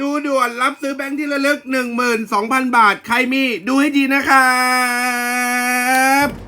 ดูด่วนรับซื้อแบงค์ที่ระลึก 12,000 บาท ใครมีดูให้ดีนะครับ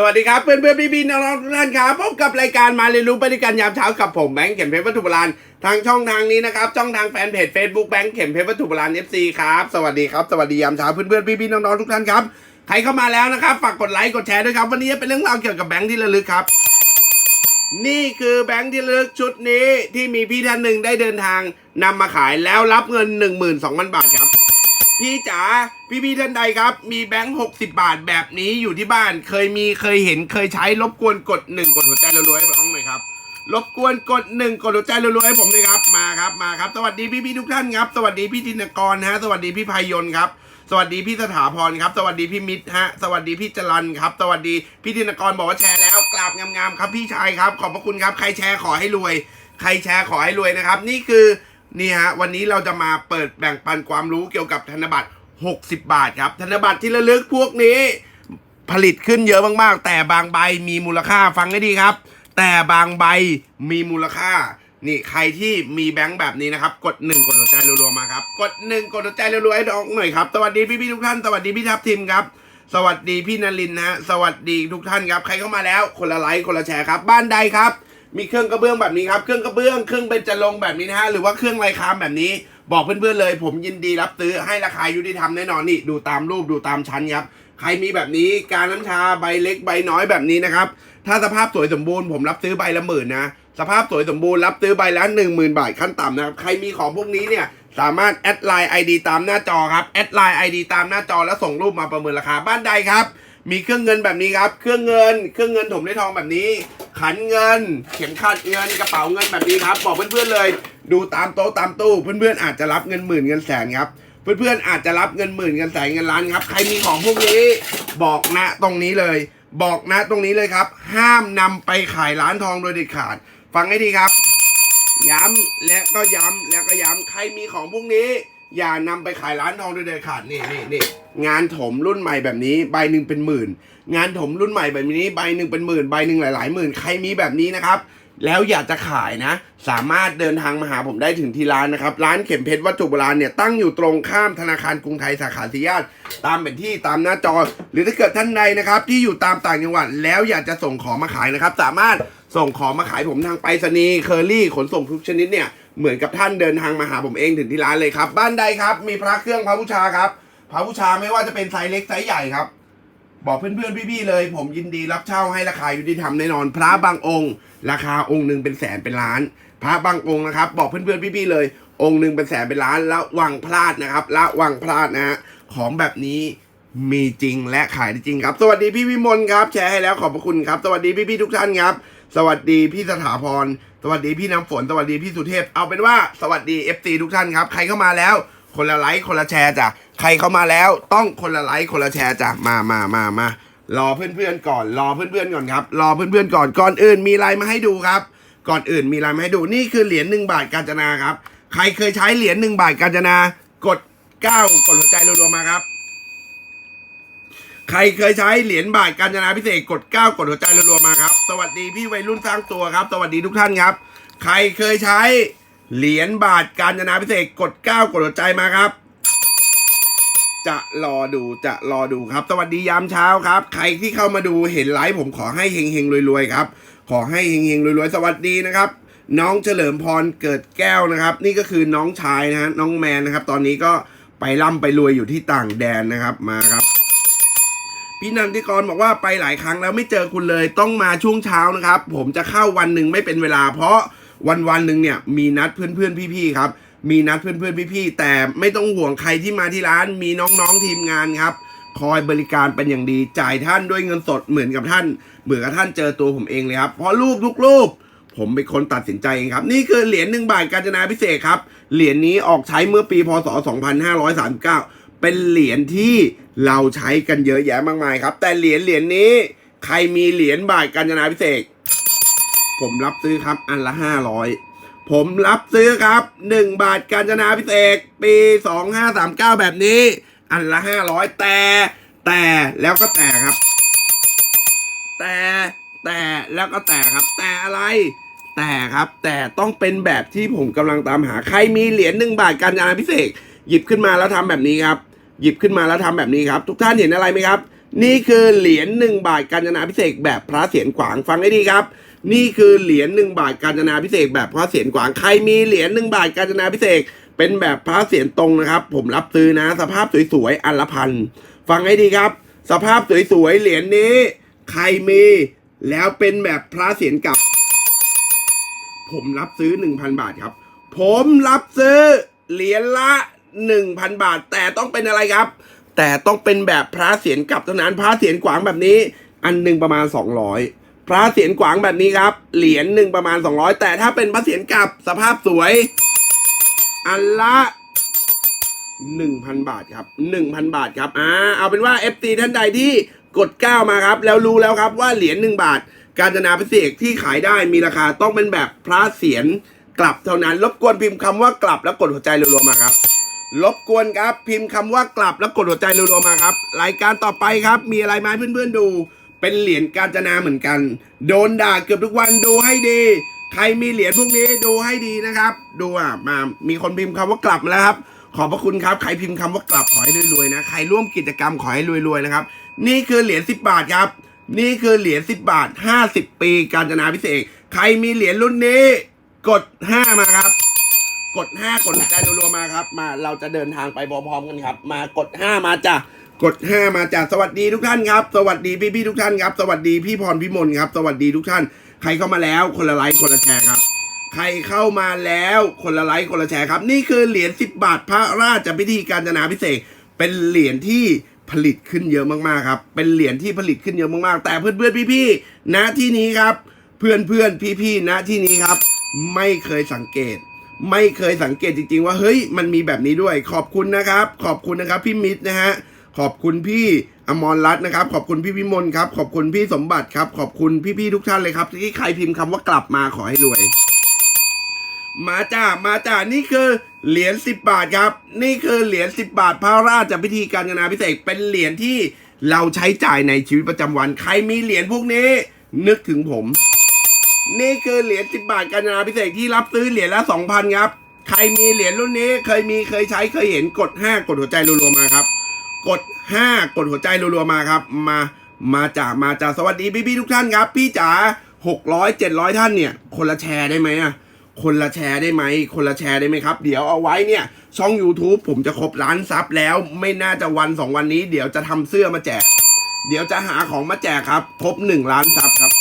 สวัสดีครับเพื่อนเพื่อนพี่พี่น้องๆทุกท่านครับพบกับรายการมาเรียนรู้ไปด้วยกันยามเช้ากับผมแบงค์เข็มเพชรวัตถุโบราณทางช่องทางนี้นะครับ ช่องทางแฟนเพจ Facebook แบงค์เข็มเพชรวัตถุโบราณ FC ครับสวัสดีครับสวัสดียามเช้าเพื่อนเพื่อนพี่พี่น้องๆทุกท่านครับใครเข้ามาแล้วนะครับฝากกดไลค์กดแชร์ด้วยครับ วันนี้เป็นเรื่องราวเกี่ยวกับแบงค์ที่ระลึกครับ นี่คือแบงค์ที่ระลึกชุดนี้ที่มีพี่ท่านหนึ่งได้เดินทางนำมาขายแล้วรับเงิน 12,000 บาทครับ พี่จ๋าพี่พี่ท่านใดครับ มีแบงค์60บาทแบบนี้อยู่ที่บ้าน เคยมีเคยเห็นเคยใช้รบกวนกดหนึ่งกดหัวใจรัวๆให้ผมหน่อยครับรบกวนกดหนึ่งกดหัวใจรัวๆให้ผมเลยครับมาครับมาครับ สวัสดีพี่พี่ทุกท่านครับ สวัสดีพี่ธินกรนะฮะสวัสดีพี่พายนครับสวัสดีพี่สถาพรครับ สวัสดีพี่มิตรฮะ สวัสดีพี่จรันครับ สวัสดีพี่ธินกรบอกว่าแชร์แล้วกราบงามๆครับพี่ชายครับ ขอบพระคุณครับ ใครแชร์ขอให้รวย ใครแชร์ขอให้รวยนะครับ นี่คือ นี่ฮะวันนี้เราจะมาเปิดแบ่งปันความรู้เกี่ยวกับธนบัตร 60 บาทครับ ธนบัตรที่ระลึกพวกนี้ ผลิตขึ้นเยอะมากๆ แต่บางใบมีมูลค่าฟังให้ดีครับ แต่บางใบมีมูลค่า นี่ใครที่มีแบงค์แบบนี้นะครับ กดหนึ่งกดหัวใจรัวๆมาครับ กดหนึ่งกดหัวใจรัวๆให้ดอกหน่อยครับ สวัสดีพี่ๆทุกท่านสวัสดีพี่ทัพทิมครับสวัสดีพี่นลินนะฮะสวัสดีทุกท่านครับ ใครเข้ามาแล้วคนละไลค์คนละแชร์ครับ บ้านใดครับ มีเครื่องกระเบื้องแบบนี้ครับ เครื่องกระเบื้อง เครื่องเบญจรงค์แบบนี้นะฮะ หรือว่าเครื่องลายคามแบบนี้ บอกเพื่อนๆเลย ผมยินดีรับซื้อให้ราคายุติธรรมแน่นอนนี่ ดูตามรูปดูตามชั้นครับ ใครมีแบบนี้การน้ำชาใบเล็กใบน้อยแบบนี้นะครับ ถ้าสภาพสวยสมบูรณ์ผมรับซื้อใบละหมื่นนะ สภาพสวยสมบูรณ์รับซื้อใบละหนึ่งหมื่นบาทขั้นต่ำนะครับ ใครมีของพวกนี้เนี่ยสามารถแอดไลน์ไอดีตามหน้าจอครับ แอดไลน์ไอดีตามหน้าจอแล้วส่งรูปมาประเมินราคาบ้านใดครับ มีเครื่องเงินแบบนี้ครับ เครื่องเงิน เครื่องเงินถมด้วยทองแบบนี้ ขันเงิน เข็มขัดเงินกระเป๋าเงินแบบนี้ครับ บอกเพื่อนๆเลย ดูตามโต๊ะตามตู้ เพื่อนๆอาจจะรับเงินหมื่นเงินแสนครับเพื่อนๆอาจจะรับเงินหมื่นเงินแสนเงินล้านครับ ใครมีของพวกนี้บอกนะตรงนี้เลย บอกนะตรงนี้เลยครับ ห้ามนำไปขายร้านทองโดยเด็ดขาด ฟังให้ดีครับ ย้ำและก็ย้ำและก็ย้ำใครมีของพวกนี้ อย่านำไปขายร้านทองโดยเด็ดขาดนี่นี่นี่งานถมรุ่นใหม่แบบนี้ใบหนึ่งเป็นหมื่น งานถมรุ่นใหม่แบบนี้ใบหนึ่งเป็นหมื่นใบหนึ่งหลายๆหมื่นใครมีแบบนี้นะครับแล้วอยากจะขายนะ สามารถเดินทางมาหาผมได้ถึงที่ร้านนะครับ ร้านเข็มเพชรวัตถุโบราณเนี่ยตั้งอยู่ตรงข้ามธนาคารกรุงไทยสาขาสีญาตตามเป็นที่ตามหน้าจอ หรือถ้าเกิดท่านใดนะครับ ที่อยู่ตามต่างจังหวัด แล้วอยากจะส่งของมาขายนะครับ สามารถส่งของมาขายผมทางไปรษณีย์เคอรี่ขนส่งทุกชนิดเนี่ยเหมือนกับท่านเดินทางมาหาผมเองถึงที่ร้านเลยครับ บ้านใดครับ มีพระเครื่องพระบูชาครับพระบูชาไม่ว่าจะเป็นไซส์เล็กไซส์ใหญ่ครับ บอกเพื่อนๆพี่ๆเลย ผมยินดีรับเช่าให้ราคายุติธรรมแน่นอน พระบางองค์ ราคาองค์หนึ่งเป็นแสนเป็นล้าน พระบางองค์นะครับ บอกเพื่อนๆพี่ๆเลย องค์หนึ่งเป็นแสนเป็นล้านละวังพลาดนะครับละวังพลาดนะฮะของแบบนี้มีจริงและขายได้จริงครับ สวัสดีพี่วิมลครับ แชร์ให้แล้วขอบพระคุณครับ สวัสดีพี่ๆทุกท่านครับ สวัสดีพี่สถาพร สวัสดีพี่น้ำฝน สวัสดีพี่สุเทพ เอาเป็นว่าสวัสดี FC ทุกท่านครับ ใครเข้ามาแล้ว คนละไลค์คนละแชร์จ้ะ ใครเข้ามาแล้วต้องคนละไลค์คนละแชร์จ้ะมามามามารอเพื่อนๆก่อน รอเพื่อนๆก่อนครับ รอเพื่อนๆก่อนก่อนอื่นมีอะไรมาให้ดูครับ ก่อนอื่นมีอะไรมาให้ดูนี่คือเหรียญหนึ่งบาทกาญจนาครับ ใครเคยใช้เหรียญหนึ่งบาทกาญจนากดเก้ากดหัวใจรัวๆมาครับ ใครเคยใช้เหรียญบาทกาญจนาพิเศษกดเก้ากดหัวใจรัวๆมาครับ สวัสดีพี่วัยรุ่นสร้างตัวครับ สวัสดีทุกท่านครับ ใครเคยใช้เหรียญบาทกาญจนาพิเศษกดเก้ากดหัวใจมาครับ จะรอดูจะรอดูครับ สวัสดียามเช้าครับ ใครที่เข้ามาดูเห็นไลฟ์ผมขอให้เฮงเฮงรวยๆครับ ขอให้เฮงเฮงรวยๆ สวัสดีนะครับ น้องเฉลิมพรเกิดแก้วนะครับ นี่ก็คือน้องชายนะฮะน้องแมนนะครับ ตอนนี้ก็ไปร่ำไปรวยอยู่ที่ต่างแดนนะครับมาครับพี่นันทิกรบอกว่าไปหลายครั้งแล้วไม่เจอคุณเลยต้องมาช่วงเช้านะครับ ผมจะเข้าวันหนึ่งไม่เป็นเวลา เพราะวันวันหนึ่งเนี่ยมีนัดเพื่อนๆพี่ๆครับ มีนัดเพื่อนๆพี่ๆแต่ไม่ต้องห่วงใครที่มาที่ร้านมีน้องๆทีมงานครับ คอยบริการเป็นอย่างดีจ่ายท่านด้วยเงินสดเหมือนกับท่านเหมือนกับท่านเจอตัวผมเองเลยครับเพราะรูปทุกรูปผมเป็นคนตัดสินใจเองครับ นี่คือเหรียญหนึ่งบาทกาญจนาพิเศษครับ เหรียญนี้ออกใช้เมื่อปีพศ 2539 เป็นเหรียญที่เราใช้กันเยอะแยะมากมายครับ แต่เหรียญเหรียญนี้ใครมีเหรียญบาทกาญจนาพิเศษ ผมรับซื้อครับอันละ 500 ผมรับซื้อครับ 1 บาทกาญจนาพิเศษปี 2539 แบบนี้ อันละ 500 แต่แต่แล้วก็แต่ครับ แต่แต่แล้วก็แต่ครับ แต่อะไร แต่ครับ แต่ต้องเป็นแบบที่ผมกำลังตามหาใครมีเหรียญหนึ่งบาทการจนาพิเศษ หยิบขึ้นมาแล้วทำแบบนี้ครับ หยิบขึ้นมาแล้วทำแบบนี้ครับ ทุกท่านเห็นอะไรไหมครับ นี่คือเหรียญหนึ่งบาทการจนาพิเศษแบบพระเศียรขวางฟังให้ดีครับ นี่คือเหรียญหนึ่งบาทการจนาพิเศษแบบพระเศียรขวางใครมีเหรียญหนึ่งบาทการจนาพิเศษเป็นแบบพระเศียรตรงนะครับ ผมรับซื้อนะ สภาพสวยๆอันละพันฟังให้ดีครับ สภาพสวยๆเหรียญนี้ ใครมีแล้วเป็นแบบพระเศียรกลับ ผมรับซื้อ 1,000 บาทครับ ผมรับซื้อเหรียญละ 1,000 บาท แต่ต้องเป็นอะไรครับ แต่ต้องเป็นแบบพระเศียรกลับเท่านั้นพระเศียรขวางแบบนี้ อันหนึ่งประมาณ 200 พระเศียรขวางแบบนี้ครับ เหรียญหนึ่งประมาณ 200 แต่ถ้าเป็นพระเศียรกลับสภาพสวย อันละ1,000 บาทครับ 1,000 บาทครับอ่าเอาเป็นว่า FT ท่านใดที่กด 9 มาครับ แล้วรู้แล้วครับว่าเหรียญ1บาท การจนาพิเศษที่ขายได้มีราคาต้องเป็นแบบพระเศียรกลับเท่านั้น รบกวนพิมพ์คำว่ากลับแล้วกดหัวใจรัวๆมาครับ รบกวนครับ พิมพ์คำว่ากลับแล้วกดหัวใจรัวๆมาครับรายการต่อไปครับ มีอะไรมาให้เพื่อนๆดู เป็นเหรียญกาญจนาเหมือนกัน โดนด่าเกือบทุกวันดูให้ดี ใครมีเหรียญพวกนี้ดูให้ดีนะครับ ดูอะมามีคนพิมพ์คำว่ากลับมาแล้วครับ ขอบพระคุณครับ ใครพิมพ์คำว่ากลับขอให้รวยๆนะ ใครร่วมกิจกรรมขอให้รวยๆนะครับ นี่คือเหรียญ10 บาทครับ นี่คือเหรียญ10 บาท 50 ปีการจนาพิเศษ ใครมีเหรียญรุ่นนี้ กด 5 มาครับ กด 5 กดใจรัวๆมาครับ มาเราจะเดินทางไปพร้อมๆกันครับ มากด 5 มาจ้ะ กด 5 มาจ้ะสวัสดีทุกท่านครับ สวัสดีพี่ๆทุกท่านครับ สวัสดีพี่พรพิมลครับ สวัสดีทุกท่าน ใครเข้ามาแล้วคนละไลค์คนละแชร์ครับ ใครเข้ามาแล้วคนละไลค์คนละแชร์ครับ นี่คือเหรียญ10 บาทพระราชพิธีการจนาพิเศษ เป็นเหรียญที่ผลิตขึ้นเยอะมากๆครับ เป็นเหรียญที่ผลิตขึ้นเยอะมากๆ แต่เพื่อนๆพี่ๆณที่นี้ครับ เพื่อนๆพี่ๆณที่นี้ครับ ไม่เคยสังเกต ไม่เคยสังเกตจริง ๆ ว่าเฮ้ยมันมีแบบนี้ด้วย ขอบคุณนะครับ ขอบคุณนะครับพี่มิตรนะฮะ ขอบคุณพี่อมรรัตน์นะครับ ขอบคุณพี่วิมลครับ ขอบคุณพี่สมบัติครับ ขอบคุณพี่ๆทุกท่านเลยครับ ที่ใครพิมพ์คำว่ากลับมาขอให้รวย มาจ้ามาจ้านี่คือเหรียญสิบบาทครับ นี่คือเหรียญสิบบาท พระราชพิธีการจนาพิเศษเป็นเหรียญที่เราใช้จ่ายในชีวิตประจำวัน ใครมีเหรียญพวกนี้ นึกถึงผม นี่คือเหรียญสิบบาทการจนาพิเศษที่รับซื้อเหรียญละสองพันครับ ใครมีเหรียญรุ่นนี้ เคยมีเคยใช้เคยเห็นกดห้ากดหัวใจรัว กดห้ากดหัวใจรัวๆมาครับ มามาจ้ามาจ้าสวัสดีพี่ๆทุกท่านครับ พี่จ๋าหกร้อยเจ็ดร้อยท่านเนี่ย คนละแชร์ได้ไหมอะคนละแชร์ได้ไหม คนละแชร์ได้ไหมครับ เดี๋ยวเอาไว้เนี่ย ช่อง YouTube ผมจะครบล้านซับแล้ว ไม่น่าจะวันสองวันนี้ เดี๋ยวจะทำเสื้อมาแจก เดี๋ยวจะหาของมาแจกครับ ครบหนึ่งล้านซับครับ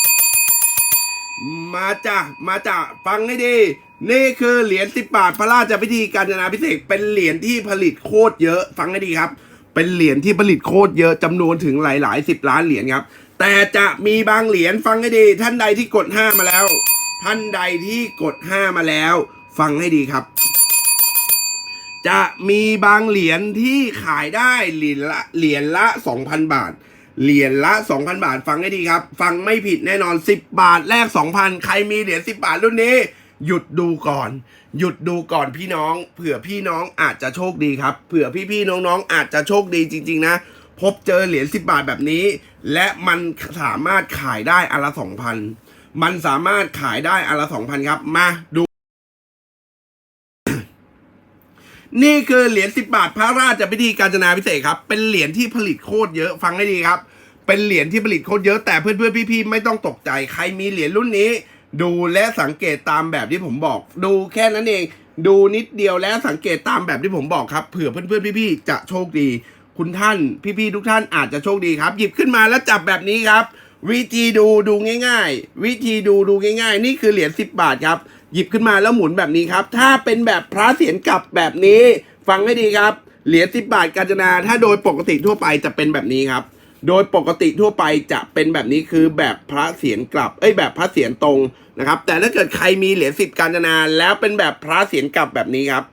มาจ้ะมาจ้ะฟังให้ดี นี่คือเหรียญสิบบาทพระราชพิธีการจนาพิเศษเป็นเหรียญที่ผลิตโคตรเยอะ ฟังให้ดีครับ เป็นเหรียญที่ผลิตโคตรเยอะจำนวนถึงหลายๆสิบล้านเหรียญครับ แต่จะมีบางเหรียญฟังให้ดี ท่านใดที่กดห้ามาแล้ว ท่านใดที่กดห้ามาแล้ว ฟังให้ดีครับ จะมีบางเหรียญที่ขายได้เหรียญละเหรียญละ2,000บาทเหรียญละ 2,000 บาท ฟังให้ดีครับ ฟังไม่ผิดแน่นอน 10 บาทแลก2,000 ใครมีเหรียญ10 บาทรุ่นนี้ หยุดดูก่อน หยุดดูก่อนพี่น้อง เผื่อพี่น้องอาจจะโชคดีครับ เผื่อพี่ๆน้องๆอาจจะโชคดีจริง ๆ นะ พบเจอเหรียญ10 บาทแบบนี้ และมันสามารถขายได้อันละ2,000มันสามารถขายได้อันละ2,000ครับ มาดู นี่คือเหรียญ10 บาท พระราชพิธีการจนาพิเศษกครับ เป็นเหรียญที่ผลิตโคตรเยอะฟังให้ดีครับ เป็นเหรียญที่ผลิตโคตรเยอะแต่เพื่อนๆพี่ๆไม่ต้องตกใจใครมีเหรียญรุ่นนี้ ดูและสังเกตตามแบบที่ผมบอก ดูแค่นั้นเอง ดูนิดเดียวและสังเกตตามแบบที่ผมบอกครับเผื่อเพื่อนๆพี่ๆจะโชคดี คุณท่านพี่ๆทุกท่านอาจจะโชคดีครับ หยิบขึ้นมาแล้วจับแบบนี้ครับ วิธีดูดูง่าย ๆ วิธีดูดูง่าย ๆ นี่คือเหรียญ10 บาทครับ หยิบขึ้นมาแล้วหมุนแบบนี้ครับ ถ้าเป็นแบบพระเศียรกลับแบบนี้ ฟังให้ดีครับเหรียญ10บาทกาญจนาถ้าโดยปกติทั่วไปจะเป็นแบบนี้ครับ โดยปกติทั่วไปจะเป็นแบบนี้คือแบบพระเศียรกลับ เอ้ยแบบพระเศียรตรงนะครับ แต่ถ้าเกิดใครมีเหรียญสิบกาญจนา แล้วเป็นแบบพระเศียรกลับแบบนี้ครับ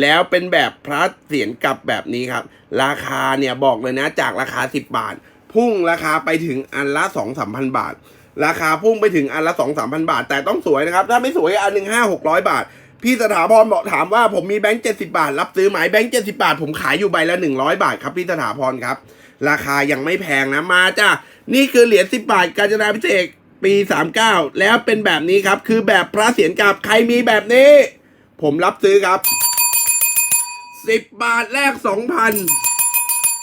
แล้วเป็นแบบพระเศียรกลับแบบนี้ครับ ราคาเนี่ยบอกเลยนะจากราคา 10 บาท พุ่งราคาไปถึงอันละ2 3 0 0 0 บาท ราคาพุ่งไปถึงอันละ2 3 0 0 0 บาท แต่ต้องสวยนะครับ ถ้าไม่สวยอันหนึ่งห้าหกร้อยบาทพี่สถาพรบอกถามว่าผมมีแบงค์เจ็ดสิบาท รับซื้อไหมแบงค์เจ็ดสิบาท ผมขายอยู่ใบละหนึ่งร้อยบาทครับพี่สถาพรครับ ราคายังไม่แพงนะมาจ้านี่คือเหรียญสิบาทกาญจนาพิเศษปีสามเก้าแล้วเป็นแบบนี้ครับ คือแบบพระเศียรกับใครมีแบบนี้ ผมรับซื้อครับสิบบาทแรกสองพัน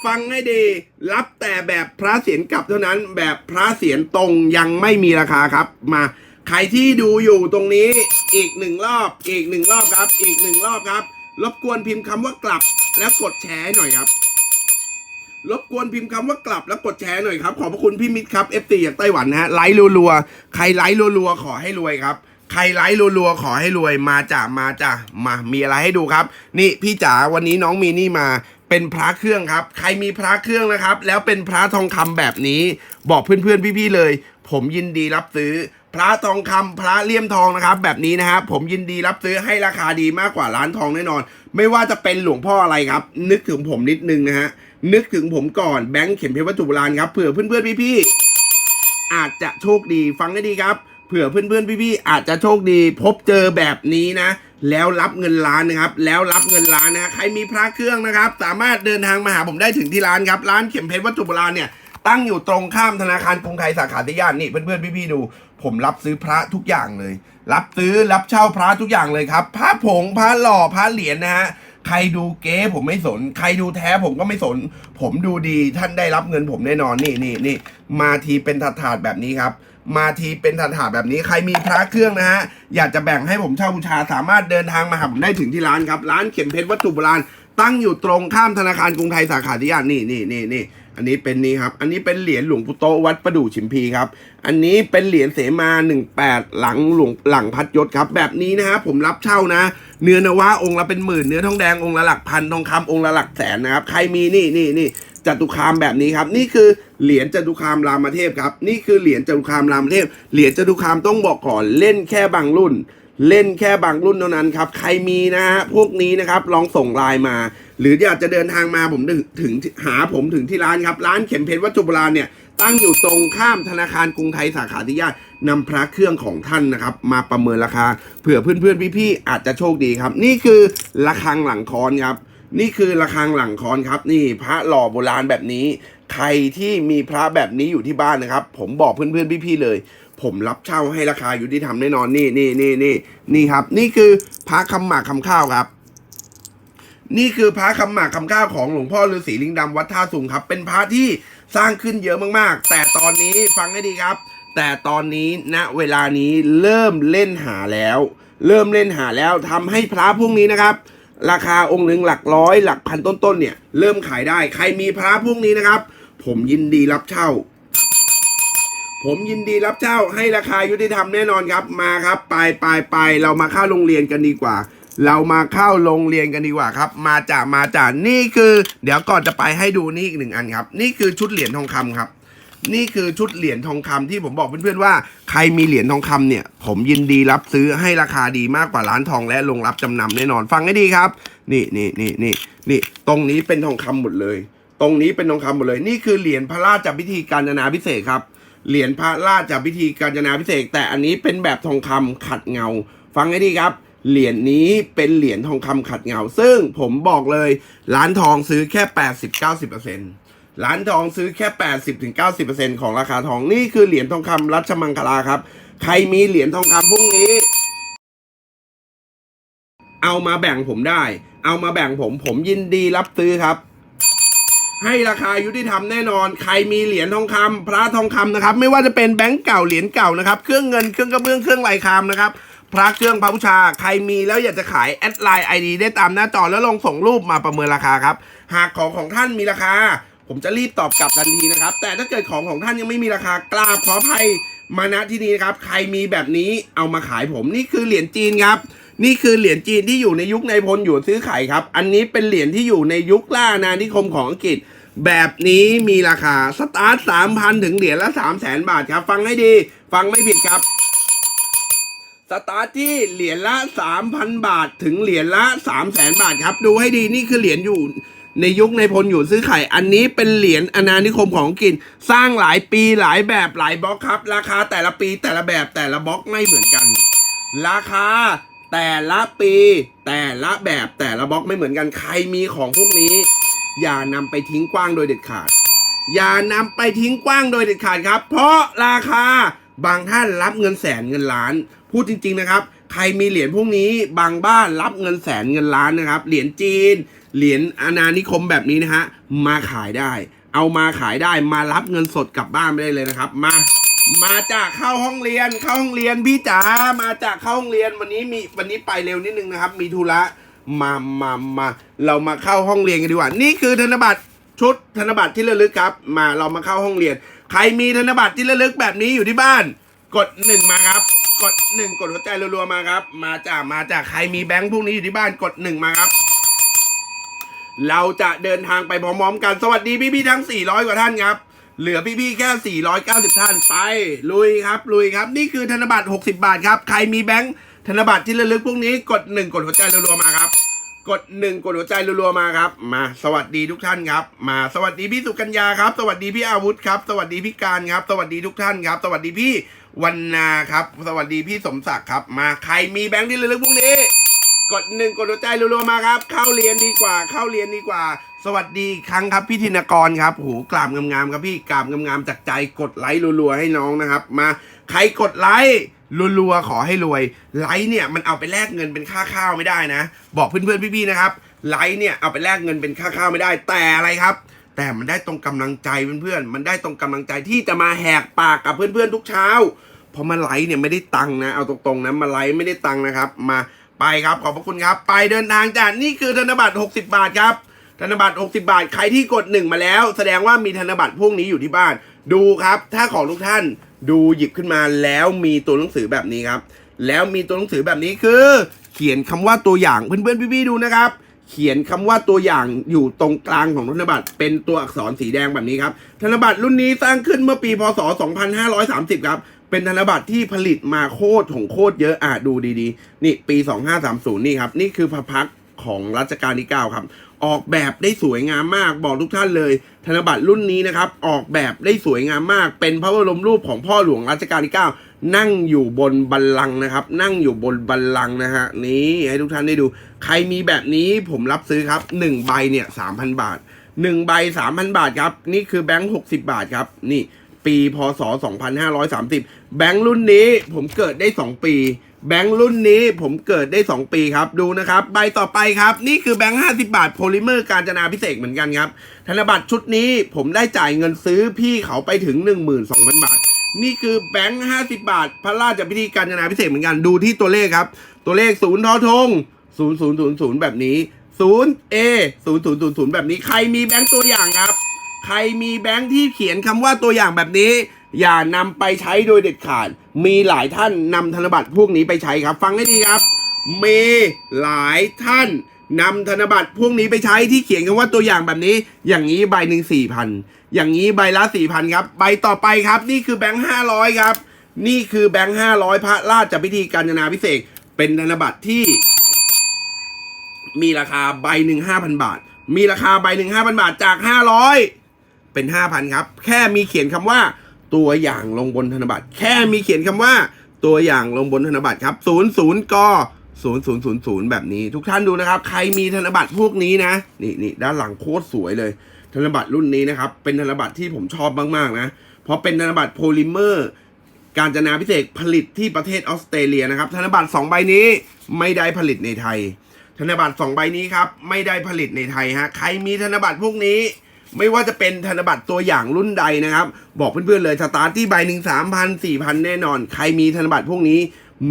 ฟังให้ดี รับแต่แบบพระเศียรกลับเท่านั้น แบบพระเศียรตรงยังไม่มีราคาครับ มาใครที่ดูอยู่ตรงนี้อีกหนึ่งรอบ อีกหนึ่งรอบครับ อีกหนึ่งรอบครับ รบกวนพิมพ์คำว่ากลับแล้วกดแชร์หน่อยครับ รบกวนพิมพ์คำว่ากลับแล้วกดแชร์หน่อยครับ ขอบพระคุณพี่มิตรครับ FC จากไต้หวันนะฮะไลค์รัวๆ ใครไลค์รัวๆ ขอให้รวยครับ ใครไลค์รัวๆ ขอให้รวยมาจ้ะมาจ้ะมา มีอะไรให้ดูครับ นี่พี่จ๋าวันนี้น้องมีนี่มาเป็นพระเครื่องครับ ใครมีพระเครื่องนะครับ แล้วเป็นพระทองคำแบบนี้ บอกเพื่อนๆพี่ๆเลย ผมยินดีรับซื้อ พระทองคำพระเลี่ยมทองนะครับ แบบนี้นะฮะผมยินดีรับซื้อให้ราคาดีมากกว่าร้านทองแน่นอน ไม่ว่าจะเป็นหลวงพ่ออะไรครับ นึกถึงผมนิดนึงนะฮะนึกถึงผมก่อนแบงค์เข็มเพชรวัตถุโบราณครับเผื่อเพื่อนๆพี่ๆอาจจะโชคดีฟังให้ดีครับเผื่อเพื่อนๆพี่ๆอาจจะโชคดี พบเจอแบบนี้นะ แล้วรับเงินล้านนะครับ แล้วรับเงินล้านนะใครมีพระเครื่องนะครับ สามารถเดินทางมาหาผมได้ถึงที่ร้านครับ ร้านเข็มเพชรวัตถุโบราณเนี่ยตั้งอยู่ตรงข้ามธนาคารกรุงไทยสาขาที่ย่านนี่เพื่อนๆพี่ๆดู ผมรับซื้อพระทุกอย่างเลย รับซื้อรับเช่าพระทุกอย่างเลยครับ พระผงพระหล่อพระเหรียญนะฮะใครดูเก๊ผมไม่สน ใครดูแท้ผมก็ไม่สน ผมดูดีท่านได้รับเงินผมแน่นอนนี่นี่นี่มาทีเป็นถาดแบบนี้ครับ มาทีเป็นถาดแบบนี้ ใครมีพระเครื่องนะฮะอยากจะแบ่งให้ผมเช่าบูชาสามารถเดินทางมาหาผมได้ถึงที่ร้านครับ ร้านเข็มเพชรวัตถุโบราณ ตั้งอยู่ตรงข้ามธนาคารกรุงไทยสาขาที่ย่านนี่นี่นี่นี่อันนี้เป็นนี่ครับ อันนี้เป็นเหรียญหลวงปู่โตวัดประดู่ชิมพีครับ อันนี้เป็นเหรียญเสมา 18 หลังหลวงหลังพัดยศครับ แบบนี้นะฮะผมรับเช่านะ เนื้อนวะองค์ละเป็นหมื่น เนื้อทองแดงองค์ละหลักพัน ทองคำองค์ละหลักแสนนะครับ ใครมีนี่นี่นี่จตุคามแบบนี้ครับ นี่คือเหรียญจตุคามรามเทพครับ นี่คือเหรียญจตุคามรามเทพ เหรียญจตุคามต้องบอกก่อนเล่นแค่บางรุ่น เล่นแค่บางรุ่นเท่านั้นครับ ใครมีนะฮะพวกนี้นะครับลองส่งไลน์มา หรืออยากจะเดินทางมาผมถึงถึงหาผมถึงที่ร้านครับ ร้านเข็มเพชรวัตถุโบราณเนี่ยตั้งอยู่ตรงข้ามธนาคารกรุงไทยสาขาที่ย่านนำพระเครื่องของท่านนะครับ มาประเมินราคาเผื่อเพื่อนๆพี่ๆอาจจะโชคดีครับ นี่คือระฆังหลังคอนครับ นี่คือระฆังหลังคอนครับ นี่พระหล่อโบราณแบบนี้ ใครที่มีพระแบบนี้อยู่ที่บ้านนะครับ ผมบอกเพื่อนๆพี่ๆเลย ผมรับเช่าให้ราคาอยู่ที่ทำแน่นอนนี่นี่นี่นี่นี่ครับ นี่คือพระคำหมากคำข้าวครับ นี่คือพระคำหมากคำข้าวของหลวงพ่อฤาษีลิงดำวัดท่าสุงครับ เป็นพระที่สร้างขึ้นเยอะมากๆ แต่ตอนนี้ฟังให้ดีครับ แต่ตอนนี้ณเวลานี้เริ่มเล่นหาแล้ว เริ่มเล่นหาแล้วทำให้พระพวกนี้นะครับราคาองค์หนึ่งหลักร้อยหลักพันต้นๆเนี่ยเริ่มขายได้ ใครมีพระพวกนี้นะครับ ผมยินดีรับเช่า ผมยินดีรับเช่าให้ราคายุติธรรมแน่นอนครับมาครับ ไปไปไปเรามาเข้าโรงเรียนกันดีกว่า เรามาเข้าโรงเรียนกันดีกว่าครับ มาจากมาจากนี่คือ เดี๋ยวก่อนจะไปให้ดูนี่อีกหนึ่งอันครับ นี่คือชุดเหรียญทองคำครับ นี่คือชุดเหรียญทองคำที่ผมบอกเพื่อนๆว่าใครมีเหรียญทองคำเนี่ย ผมยินดีรับซื้อให้ราคาดีมากกว่าร้านทองและลงรับจำนำแน่นอนฟังให้ดีครับ นี่นี่นี่นี่นี่ตรงนี้เป็นทองคำหมดเลย ตรงนี้เป็นทองคำหมดเลย นี่คือเหรียญพระราชพิธีการจนาพิเศษครับ เหรียญพระราชพิธีการจนาพิเศษ แต่อันนี้เป็นแบบทองคำขัดเงา ฟังให้ดีครับ เหรียญนี้เป็นเหรียญทองคำขัดเงา ซึ่งผมบอกเลย ร้านทองซื้อแค่ 80-90%ร้านทองซื้อแค่ 80-90%ของราคาทองนี่คือเหรียญทองคำรัชมังคลาครับ ใครมีเหรียญทองคำพวกนี้เอามาแบ่งผมได้ เอามาแบ่งผม ผมยินดีรับซื้อครับ ให้ราคายุติธรรมแน่นอน ใครมีเหรียญทองคำพระทองคำนะครับ ไม่ว่าจะเป็นแบงก์เก่าเหรียญเก่านะครับ เครื่องเงินเครื่องกระเบื้องเครื่องลายคามนะครับ พระเครื่องพระบูชา ใครมีแล้วอยากจะขายแอดไลน์ไอดีได้ตามหน้าจอแล้วลองส่งรูปมาประเมินราคาครับ หากของของท่านมีราคา ผมจะรีบตอบกลับทันทีนะครับ แต่ถ้าเกิดของของท่านยังไม่มีราคากราบขออภัยมาณที่นี้นะครับ ใครมีแบบนี้เอามาขายผมนี่คือเหรียญจีนครับนี่คือเหรียญจีนที่อยู่ในยุคในพลหยวนซื้อไข่ครับ อันนี้เป็นเหรียญที่อยู่ในยุคล่าอาณานิคมของอังกฤษ แบบนี้มีราคาสตาร์ทสามพันถึงเหรียญละสามแสนบาทครับ ฟังให้ดี ฟังไม่ผิดครับ สตาร์ทที่เหรียญละ3,000บาทถึงเหรียญละ3 0 0แสนบาทครับ ดูให้ดีนี่คือเหรียญอยู่ในยุคในพลอยู่ซื้อไข่ อันนี้เป็นเหรียญอนานิคมของกิน สร้างหลายปีหลายแบบหลายบล็อกครับ ราคาแต่ละปีแต่ละแบบแต่ละบล็อกไม่เหมือนกัน ราคาแต่ละปี แต่ละแบบแต่ละบล็อกไม่เหมือนกันใครมีของพวกนี้ อย่านำไปทิ้งกว้างโดยเด็ดขาด อย่านำไปทิ้งกว้างโดยเด็ดขาดครับ เพราะราคาบางท่านรับเงินแสนเงินล้าน พูดจริง ๆนะครับ ใครมีเหรียญพวกนี้บางบ้านรับเงินแสนเงินล้านนะครับ เหรียญจีน เหรียญอาณานิคมแบบนี้นะฮะมาขายได้ เอามาขายได้มารับเงินสดกลับบ้านไม่ได้เลยนะครับ มามาจากเข้าห้องเรียนเข้าห้องเรียนพี่จ๋ามาจากเข้าห้องเรียนวันนี้มีวันนี้ไปเร็วนิดนึงนะครับ มีธุระ มามามาเรามาเข้าห้องเรียนกันดีกว่า นี่คือธนบัตรชุดธนบัตรที่ระลึกครับ มาเรามาเข้าห้องเรียน ใครมีธนบัตรที่ระลึกแบบนี้อยู่ที่บ้าน กดหนึ่งมาครับ กดหนึ่งกดหัวใจรัวๆมาครับ มาจากมาจากใครมีแบงค์พวกนี้อยู่ที่บ้านกดหนึ่งมาครับ เราจะเดินทางไปพร้อมๆกันสวัสดีพี่ๆทั้ง 400 กว่าท่านครับเหลือพี่ๆแค่ 490 ท่านไป ลุยครับ ลุยครับ นี่คือธนบัตร 60 บาทครับ ใครมีแบงค์ ธนบัตรที่ระลึกพวกนี้กด1กดหัวใจรัวๆมาครับ กด1กดหัวใจรัวๆมาครับ มาสวัสดีทุกท่านครับ มาสวัสดีพี่สุกัญญาครับ สวัสดีพี่อาวุธครับ สวัสดีพี่การครับ สวัสดีทุกท่านครับ สวัสดีพี่วันนาครับ สวัสดีพี่สมศักดิ์ครับ มาใครมีแบงค์ที่ระลึกพวกนี้ กดหนึ่งกดหัวใจรัวๆมาครับ เข้าเรียนดีกว่า เข้าเรียนดีกว่า สวัสดีครั้งครับพี่ธินกรครับโหกราบงามๆครับพี่กราบงามๆจากใจกดไลค์รัวๆให้น้องนะครับ มาใครกดไลค์ รัวๆขอให้รวยไลค์เนี่ยมันเอาไปแลกเงินเป็นค่าข้าวไม่ได้นะ บอกเพื่อนๆพี่ๆนะครับไลค์เนี่ยเอาไปแลกเงินเป็นค่าข้าวไม่ได้แต่อะไรครับ แต่มันได้ตรงกำลังใจเพื่อนๆมันได้ตรงกำลังใจที่จะมาแหกปากกับเพื่อนๆทุกเช้าพราะมาไลค์เนี่ยไม่ได้ตังค์นะเอาตรงๆนะมาไลค์ไม่ได้ตังค์นะครับ มาไปครับขอบพระคุณครับ ไปเดินทางจากนี่คือธนบัตร 60 บาทครับธนบัตร 60 บาท ใครที่กดหนึ่งมาแล้ว แสดงว่ามีธนบัตรพวกนี้อยู่ที่บ้าน ดูครับ ถ้าของทุกท่าน ดูหยิบขึ้นมาแล้วมีตัวหนังสือแบบนี้ครับ แล้วมีตัวหนังสือแบบนี้คือ เขียนคำว่าตัวอย่างเพื่อนๆพี่ๆดูนะครับ เขียนคำว่าตัวอย่างอยู่ตรงกลางของธนบัตรเป็นตัวอักษรสีแดงแบบนี้ครับธนบัตรรุ่นนี้สร้างขึ้นเมื่อปีพศ 2530 ครับเป็นธนบัตรที่ผลิตมาโคตรของโคตรเยอะอะดูดีๆ นี่ปี 2530 นี่ครับ นี่คือพระพักของรัชกาลที่ 9 ครับ ออกแบบได้สวยงามมากบอกทุกท่านเลย ธนบัตรรุ่นนี้นะครับ ออกแบบได้สวยงามมาก เป็นพระบรมรูปของพ่อหลวงรัชกาลที่9นั่งอยู่บนบัลลังก์นะครับ นั่งอยู่บนบัลลังก์นะฮะนี่ให้ทุกท่านได้ดู ใครมีแบบนี้ผมรับซื้อครับ1ใบเนี่ย3,000บาท1ใบ3,000บาทครับ นี่คือแบงค์60บาทครับนี่ปีพศ 2530 แบงค์รุ่นนี้ผมเกิดได้ 2 ปี แบงค์รุ่นนี้ผมเกิดได้ 2 ปีครับ ดูนะครับ ใบต่อไปครับ นี่คือแบงค์ 50 บาทโพลิเมอร์การจนาพิเศษเหมือนกันครับ ธนบัตรชุดนี้ผมได้จ่ายเงินซื้อพี่เขาไปถึง 12,000 บาท นี่คือแบงค์ 50 บาท พระราชพิธีการจนาพิเศษเหมือนกัน ดูที่ตัวเลขครับ ตัวเลขศูนย์ทอทง0000 แบบนี้0 A 0000 แบบนี้ ใครมีแบงค์ตัวอย่างครับ ใครมีแบงค์ที่เขียนคำว่าตัวอย่างแบบนี้ อย่านำไปใช้โดยเด็ดขาด มีหลายท่านนำธนบัตรพวกนี้ไปใช้ครับ ฟังให้ดีครับ มีหลายท่านนำธนบัตรพวกนี้ไปใช้ที่เขียนคำว่าตัวอย่างแบบนี้ อย่างนี้ใบหนึ่งสี่พันอย่างนี้ใบละสี่พันครับ ใบต่อไปครับ นี่คือแบงค์ห้าร้อยครับ นี่คือแบงค์ห้าร้อยพระราชพิธีการนาพิเศษ เป็นธนบัตรที่ มีราคาใบหนึ่งห้าพันบาท มีราคาใบหนึ่งห้าพันบาทจากห้าร้อยเป็นห้าพันครับ แค่มีเขียนคำว่า ตัวอย่างลงบนธนบัตร แค่มีเขียนคำว่า ตัวอย่างลงบนธนบัตรครับศูนย์กศูนย์ศูนย์ศูนย์ศูนย์แบบนี้ ทุกท่านดูนะครับ ใครมีธนบัตรพวกนี้นะ นี่นี่ด้านหลังโคตรสวยเลย ธนบัตรรุ่นนี้นะครับ เป็นธนบัตรที่ผมชอบมาก ๆ นะ เพราะเป็นธนบัตรโพลิเมอร์ การจนาพิเศษผลิตที่ประเทศออสเตรเลียนะครับ ธนบัตร2ใบนี้ไม่ได้ผลิตในไทย ธนบัตร2ใบนี้ครับ ไม่ได้ผลิตในไทยฮะ ใครมีธนบัตรพวกนี้ ไม่ว่าจะเป็นธนบัตรตัวอย่างรุ่นใดนะครับ บอกเพื่อนๆเลยสตาร์ทที่ใบหนึ่งสามพันสี่พันแน่นอน ใครมีธนบัตรพวกนี้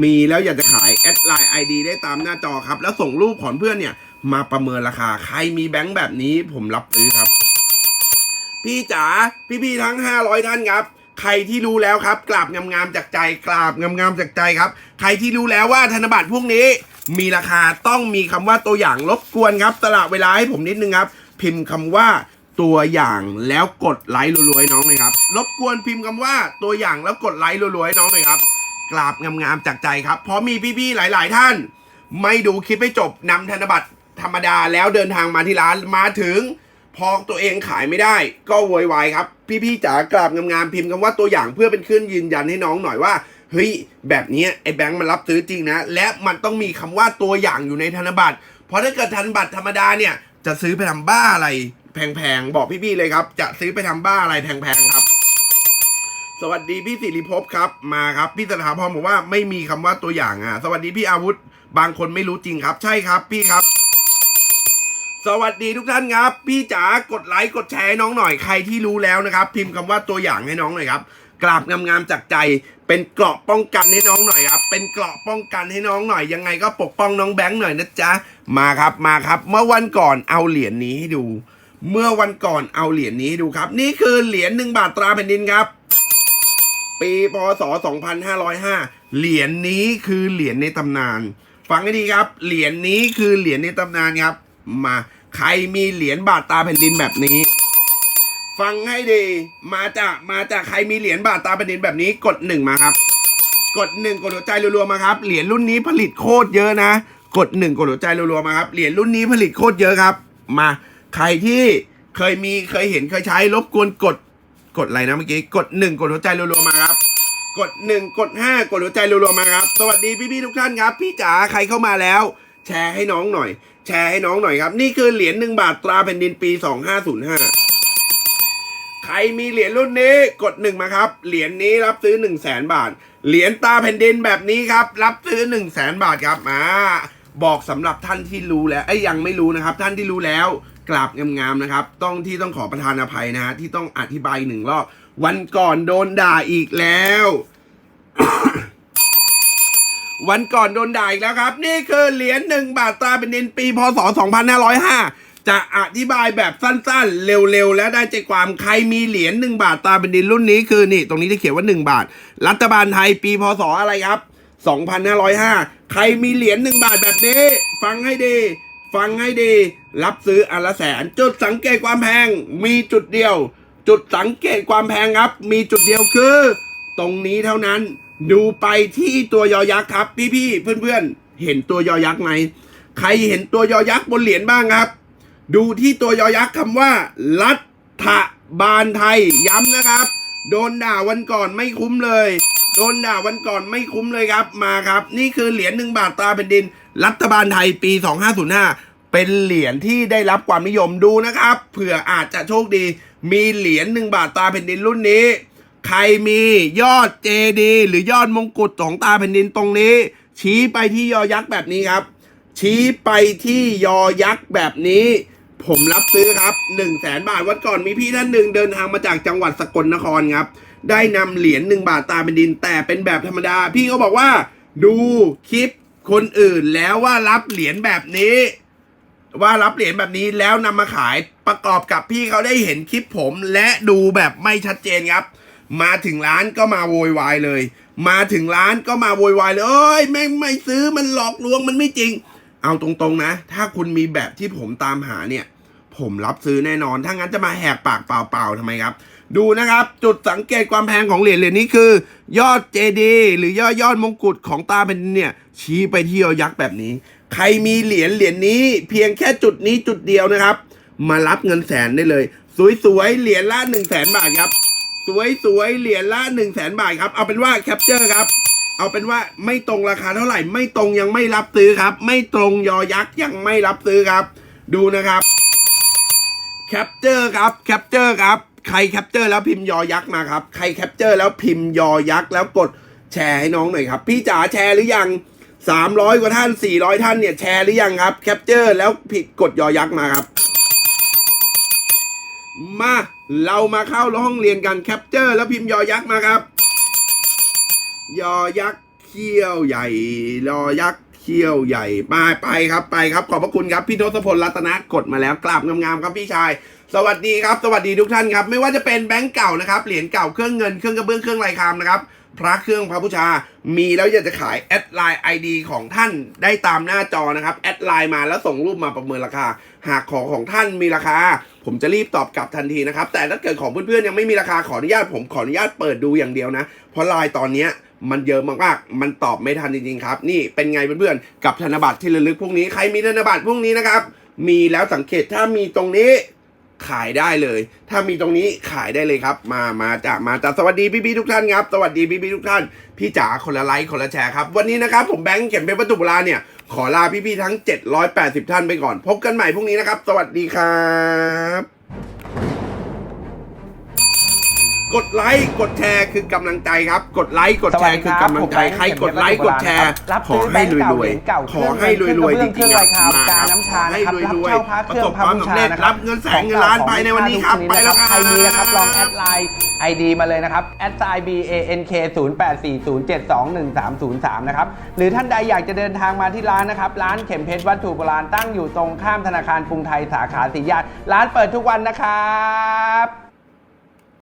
มีแล้วอยากจะขายแอดไลน์ไอดีได้ตามหน้าจอครับ แล้วส่งรูปของเพื่อนเนี่ยมาประเมินราคา ใครมีแบงค์แบบนี้ผมรับซื้อครับ พี่จ๋าพี่ๆทั้ง 500 ท่านครับใครที่รู้แล้วครับกราบงามๆจากใจกราบงามๆจากใจครับ ใครที่รู้แล้วว่าธนบัตรพวกนี้ มีราคาต้องมีคำว่าตัวอย่างรบกวนครับสละเวลาให้ผมนิดนึงครับ พิมพ์คำว่า ตัวอย่างแล้วกดไลค์รัวๆน้องหน่อยครับ รบกวนพิมพ์คำว่าตัวอย่างแล้วกดไลค์รัวๆน้องหน่อยครับ กราบงามๆจากใจครับ เพราะมีพี่ๆหลาย ๆ ท่าน ไม่ดูคลิปให้จบนำธนบัตรธรรมดาแล้วเดินทางมาที่ร้านมาถึง พอตัวเองขายไม่ได้ ก็โวยวายครับ พี่ๆจ๋ากราบงามๆพิมพ์คำว่าตัวอย่างเพื่อเป็นเครื่องยืนยันให้น้องหน่อยว่าเฮ้ยแบบนี้ไอ้แบงค์มันรับซื้อจริงนะ และมันต้องมีคำว่าตัวอย่างอยู่ในธนบัตรเพราะถ้าเกิดธนบัตรธรรมดาเนี่ยจะซื้อไปทำบ้าอะไร แพงๆ บอกพี่ๆเลยครับ จะซื้อไปทำบ้าอะไรแพงๆครับ สวัสดีพี่สิริภพครับ มาครับ พี่สถาพรบอกว่าไม่มีคำว่าตัวอย่างอะ สวัสดีพี่อาวุธ บางคนไม่รู้จริงครับ ใช่ครับพี่ครับ สวัสดีทุกท่านครับ พี่จ๋ากดไลค์กดแชร์น้องหน่อยใครที่รู้แล้วนะครับ พิมพ์คำว่าตัวอย่างให้น้องหน่อยครับกราบงามๆจากใจ เป็นเกราะป้องกันให้น้องหน่อยครับ เป็นเกราะป้องกันให้น้องหน่อยยังไงก็ปกป้องน้องแบงค์หน่อยนะจ๊ะมาครับมาครับ เมื่อวันก่อนเอาเหรียญนี้ให้ดู เมื่อวันก่อนเอาเหรียญนี้ดูครับ นี่คือเหรียญหนึ่งบาทตราแผ่นดินครับ ปีพศ 2505 เหรียญนี้คือเหรียญในตำนาน ฟังให้ดีครับ เหรียญนี้คือเหรียญในตำนานครับ มาใครมีเหรียญบาทตาแผ่นดินแบบนี้ ฟังให้ดี มาจากมาจากใครมีเหรียญบาทตาแผ่นดินแบบนี้กดหนึ่งมาครับ กดหนึ่งกดหัวใจรัวๆมาครับ เหรียญรุ่นนี้ผลิตโคตรเยอะนะ กดหนึ่งกดหัวใจรัวๆมาครับ เหรียญรุ่นนี้ผลิตโคตรเยอะครับ มา ใครที่เคยมีเคยเห็นเคยใช้รบกวนกดกดอะไรนะเมื่อกี้กดหนึ่งกดหัวใจรัวๆมาครับ กดหนึ่งกดห้ากดหัวใจรัวๆมาครับสวัสดีพี่ๆทุกท่านครับ พี่จ๋าใครเข้ามาแล้ว แชร์ให้น้องหน่อย แชร์ให้น้องหน่อยครับ นี่คือเหรียญหนึ่งบาทตราแผ่นดินปีสองห้าศูนย์ห้าใครมีเหรียญรุ่นนี้กดหนึ่งมาครับ เหรียญนี้รับซื้อหนึ่งแสนบาท เหรียญตาแผ่นดินแบบนี้ครับ รับซื้อหนึ่งแสนบาทครับมาบอกสำหรับท่านที่รู้แล้วไอ้ยังไม่รู้นะครับ ท่านที่รู้แล้ว กราบงามๆนะครับ ต้องที่ต้องขอประทานอภัยนะฮะที่ต้องอธิบายหนึ่งรอบวันก่อนโดนด่าอีกแล้ว วันก่อนโดนด่าอีกแล้วครับ นี่คือเหรียญหนึ่งบาทตราเป็นดินปีพศ 2505 จะอธิบายแบบสั้นๆ เร็วๆ และได้ใจความใครมีเหรียญหนึ่งบาทตราเป็นดินรุ่นนี้คือนี่ ตรงนี้ที่เขียนว่า 1 บาท รัฐบาลไทยปีพศอะไรครับ 2505 ใครมีเหรียญหนึ่งบาทแบบนี้ ฟังให้ดี ฟังให้ดี รับซื้ออันละแสน จุดสังเกตความแพง มีจุดเดียว จุดสังเกตความแพงครับ มีจุดเดียวคือ ตรงนี้เท่านั้น ดูไปที่ตัวยอยักษ์ครับ พี่ๆเพื่อนๆ เห็นตัวยอยักษ์ไหมใครเห็นตัวยอยักษ์บนเหรียญบ้างครับ ดูที่ตัวยอยักษ์คำว่า รัฐบาลไทยย้ำนะครับ โดนด่าวันก่อนไม่คุ้มเลยโดนด่าวันก่อนไม่คุ้มเลยครับมาครับ นี่คือเหรียญหนึ่งบาทตราแผ่นดิน รัฐบาลไทยปี 2505 เป็นเหรียญที่ได้รับความนิยมดูนะครับเผื่ออาจจะโชคดี มีเหรียญหนึ่งบาทตาแผ่นดินรุ่นนี้ ใครมียอดเจดีหรือยอดมงกุฎของตาแผ่นดินตรงนี้ ชี้ไปที่ยอยักษ์แบบนี้ครับ ชี้ไปที่ยอยักษ์แบบนี้ ผมรับซื้อครับ1นึ่งแสนบาทวันก่อนมีพี่ท่านหนึ่งเดินทางมาจากจังหวัดสกลนครครับ ได้นำเหรียญหนึ่งบาทตาเป็นดินแต่เป็นแบบธรรมดา พี่เขาบอกว่า ดูคลิปคนอื่นแล้วว่ารับเหรียญแบบนี้ ว่ารับเหรียญแบบนี้แล้วนำมาขายประกอบกับพี่เขาได้เห็นคลิปผม และดูแบบไม่ชัดเจนครับ มาถึงร้านก็มาโวยวายเลย มาถึงร้านก็มาโวยวายเลยเอ้ยแม่งไม่ซื้อมันหลอกลวงมันไม่จริง เอาตรงๆนะ ถ้าคุณมีแบบที่ผมตามหาเนี่ย ผมรับซื้อแน่นอน ถ้างั้นจะมาแหกปากเปล่าๆทำไมครับ ดูนะครับ จุดสังเกตความแพงของเหรียญเหรียญนี้คือ ยอดเจดีหรือยอดยอดมงกุฎของตาเป็นเนี่ยชี้ไปที่ยอยักษ์แบบนี้ ใครมีเหรียญเหรียญนี้ เพียงแค่จุดนี้จุดเดียวนะครับ มารับเงินแสนได้เลย สวยๆเหรียญละ1นึ่งแสนบาทครับ สวยๆเหรียญละ1นึ่งแสนบาทครับ เอาเป็นว่าแคปเจอร์ครับ เอาเป็นว่าไม่ตรงราคาเท่าไหร่ ไม่ตรงยังไม่รับซื้อครับ ไม่ตรงยอยักษ์ยังไม่รับซื้อครับ ดูนะครับแคปเจอร์ครับแคปเจอร์ครับใครแคปเจอร์แล้วพิมพ์ยอยักษ์มาครับ ใครแคปเจอร์แล้วพิมพ์ยอยักษ์แล้วกดแชร์ให้น้องหน่อยครับ พี่จ๋าแชร์หรือยัง 300กว่าท่าน400ท่านเนี่ยแชร์หรือยังครับ แคปเจอร์แล้วผิดกดยอยักษ์มาครับ มาเรามาเข้าห้องเรียนกันแคปเจอร์แล้วพิมพ์ยอยักษ์มาครับ ยอยักษ์เขี้ยวใหญ่ยอยักษ์เขี้ยวใหญ่ไปไปครับไปครับ ขอบพระคุณครับพี่ทศพลรัตนะกดมาแล้วกราบงามๆครับพี่ชาย สวัสดีครับ สวัสดีทุกท่านครับ ไม่ว่าจะเป็นแบงก์เก่านะครับเหรียญเก่าเครื่องเงินเครื่องกระเบื้องเครื่องลายคามนะครับ พระเครื่องพระบูชา มีแล้วอยากจะขายแอดไลน์ ID ของท่านได้ตามหน้าจอนะครับแอดไลน์มาแล้วส่งรูปมาประเมินราคา หากของของท่านมีราคา ผมจะรีบตอบกลับทันทีนะครับ แต่ถ้าเกิดของเพื่อนๆยังไม่มีราคาขออนุญาตผมขออนุญาตเปิดดูอย่างเดียวนะ เพราะไลน์ตอนนี้มันเยอะมากๆ มันตอบไม่ทันจริงๆครับ นี่เป็นไงเพื่อนๆ กับธนบัตรที่ระลึกพวกนี้ ใครมีธนบัตรพวกนี้นะครับ มีแล้วสังเกตถ้ามีตรงนี้ ขายได้เลย ถ้ามีตรงนี้ขายได้เลยครับ มา มาจ้ะมาจ้ะสวัสดีพี่ๆทุกท่านครับ สวัสดีพี่ๆทุกท่าน พี่จ๋าคนละไลค์คนละแชร์ครับ วันนี้นะครับผมแบงค์เข็มเป็นประตูโบราณเนี่ย ขอลาพี่ๆทั้ง 780 ท่านไปก่อน พบกันใหม่พรุ่งนี้นะครับ สวัสดีครับ กดไลค์กดแชร์คือกำลังใจครับ กดไลค์กดแชร์คือกำลังใจใครกดไลค์กดแชร์รับขอซื้อแบให้งค์รเก่าเหวยรียญเก่าๆขอให้รวยๆจริงๆเครื่องรายการมาการน้ำชาให้นะครับรวยรับเช่าพระๆเคประรื่สองบพระความบูสำชาเร็จนะครัรับบเงินแสนเงินล้านภายในวันนี้ครับไปแล้วครับใครมีนะครับลองแอดไลน์ ID มาเลยนะครับ s i b a n k 0 8 4 0 7 2 1 3 0 3 นะครับ หรือท่านใดอยากจะเดินทางมาที่ร้านนะครับ ร้านเข็มเพชรวัตถุโบราณตั้งอยู่ตรงข้ามธนาคารกรุงไทยสาขาสีย่านร้านเปิดทุกวันนะครับ